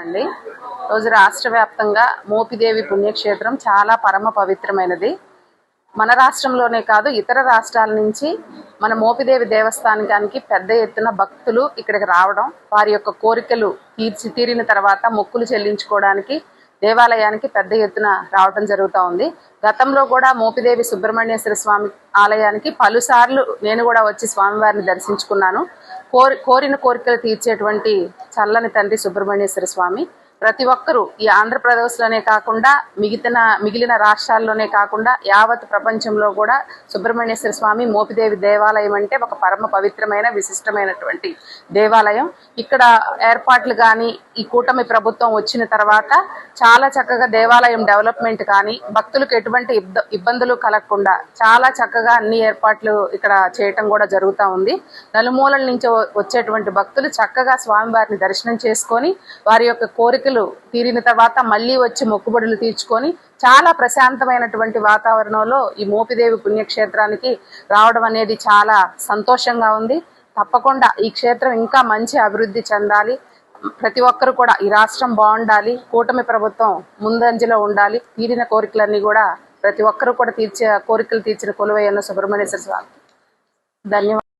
అండి. రోజు రాష్ట్ర వ్యాప్తంగా మోపిదేవి పుణ్యక్షేత్రం చాలా పరమ పవిత్రమైనది. మన రాష్ట్రంలోనే కాదు ఇతర రాష్ట్రాల నుంచి మన మోపిదేవి దేవస్థానానికి పెద్ద ఎత్తున భక్తులు ఇక్కడికి రావడం వారి యొక్క కోరికలు తీర్చి తీరిన తర్వాత మొక్కులు చెల్లించుకోవడానికి దేవాలయానికి పెద్ద ఎత్తున రావడం జరుగుతూ ఉంది. గతంలో కూడా మోపిదేవి సుబ్రహ్మణ్యేశ్వర స్వామి ఆలయానికి పలుసార్లు నేను కూడా వచ్చి స్వామివారిని దర్శించుకున్నాను. కోరి కోరిన కోరికలు తీర్చేటువంటి చల్లని తండ్రి సుబ్రహ్మణ్యేశ్వర స్వామి. ప్రతి ఒక్కరూ ఈ ఆంధ్రప్రదేశ్లోనే కాకుండా మిగిలిన మిగిలిన రాష్ట్రాల్లోనే కాకుండా యావత్ ప్రపంచంలో కూడా సుబ్రహ్మణ్యేశ్వర స్వామి మోపిదేవి దేవాలయం అంటే ఒక పరమ పవిత్రమైన విశిష్టమైనటువంటి దేవాలయం. ఇక్కడ ఏర్పాట్లు కానీ ఈ కూటమి ప్రభుత్వం వచ్చిన తర్వాత చాలా చక్కగా దేవాలయం డెవలప్మెంట్ కానీ భక్తులకు ఎటువంటి ఇబ్బందులు కలగకుండా చాలా చక్కగా అన్ని ఏర్పాట్లు ఇక్కడ చేయటం కూడా జరుగుతూ ఉంది. నలుమూలల నుంచి వచ్చేటువంటి భక్తులు చక్కగా స్వామివారిని దర్శనం చేసుకొని వారి యొక్క కోరికలు తీరిన తర్వాత మళ్ళీ వచ్చి మొక్కుబడులు తీర్చుకొని చాలా ప్రశాంతమైనటువంటి వాతావరణంలో ఈ మోపిదేవి పుణ్యక్షేత్రానికి రావడం అనేది చాలా సంతోషంగా ఉంది. తప్పకుండా ఈ క్షేత్రం ఇంకా మంచి అభివృద్ధి చెందాలి. ప్రతి ఒక్కరు కూడా ఈ రాష్ట్రం బాగుండాలి. కూటమి ప్రభుత్వం ముందంజలో ఉండాలి. తీరిన కోరికలన్నీ కూడా ప్రతి ఒక్కరు కూడా తీర్చే కోరికలు తీర్చిన కొలువైన సుబ్రహ్మణ్యేశ్వర స్వామి. ధన్యవాదాలు.